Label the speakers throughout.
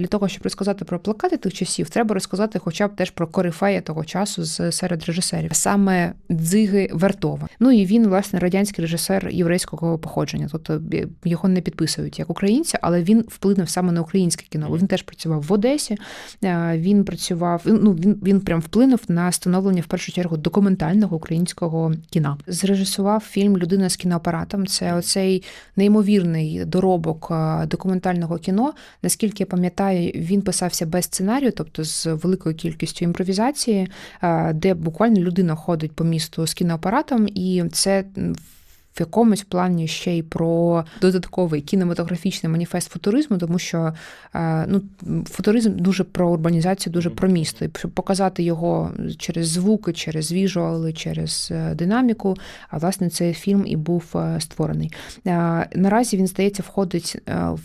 Speaker 1: Для того, щоб розказати про плакати тих часів, треба розказати хоча б теж про корифея того часу з серед режисерів, саме Дзиги Вертова. Ну і він, власне, радянський режисер єврейського походження. Тобто його не підписують як українця, але він вплинув саме на українське кіно. Він теж працював в Одесі. е, Він працював. Ну він він прям вплинув на становлення в першу чергу документального українського кіна. Зрежисував фільм Людина з кіноапаратом. Це оцей неймовірний доробок е, документального кіно. Наскільки я пам'ятаю, він писався без сценарію, тобто з великою кількістю імпровізації, е, де буквально людина ходить по місту з кіноапаратом, і це м, в якомусь плані ще й про додатковий кінематографічний маніфест футуризму, тому що е, ну, футуризм дуже про урбанізацію, дуже про місто. І щоб показати його через звуки, через віжуали, через е, динаміку. А власне цей фільм і був е, створений. Наразі він здається входить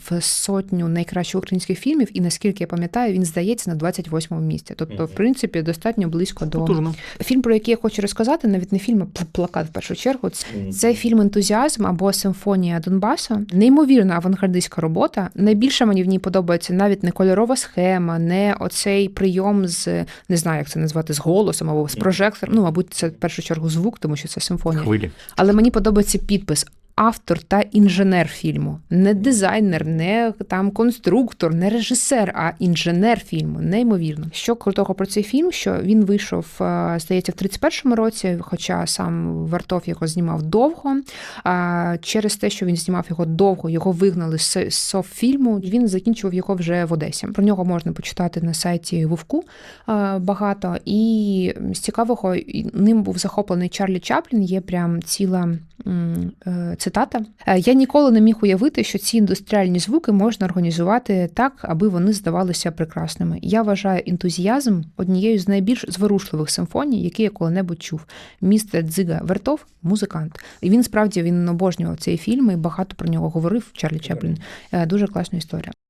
Speaker 1: в сотню найкращих українських фільмів, і наскільки я пам'ятаю, він здається на 28-му місці. Тобто, в принципі, достатньо близько до
Speaker 2: Потужно.
Speaker 1: Фільм, про який я хочу розказати, навіть не фільм, а плакат в першу чергу. Це, це фільм Ентузіазм або Симфонія Донбасу. Неймовірна авангардистська робота. Найбільше мені в ній подобається навіть не кольорова схема, не оцей прийом з не знаю, як це назвати, з голосом або з прожектором. Ну, мабуть, це в першу чергу звук, тому що це симфонія.
Speaker 2: Хвилі.
Speaker 1: Але мені подобається підпис. Автор та інженер фільму, не дизайнер, не там конструктор, не режисер, а інженер фільму. Неймовірно. Що крутого про цей фільм? Що він вийшов, е, здається, в 31-му році, хоча сам Вартов його знімав довго. Через те, що він знімав його довго, його вигнали з Соффільму. Він закінчував його вже в Одесі. Про нього можна почитати на сайті Вовку е, багато. І з цікавого ним був захоплений Чарлі Чаплін. Є прям ціла цитата. Е, Я ніколи не міг уявити, що ці індустріальні звуки можна організувати так, аби вони здавалися прекрасними. Я вважаю ентузіазм однією з найбільш зворушливих симфоній, які я коли-небудь чув. Містер Дзига Вертов музикант. І він справді він обожнював цей фільм і багато про нього говорив. Чарлі Чаплін. Е, Дуже класна історія.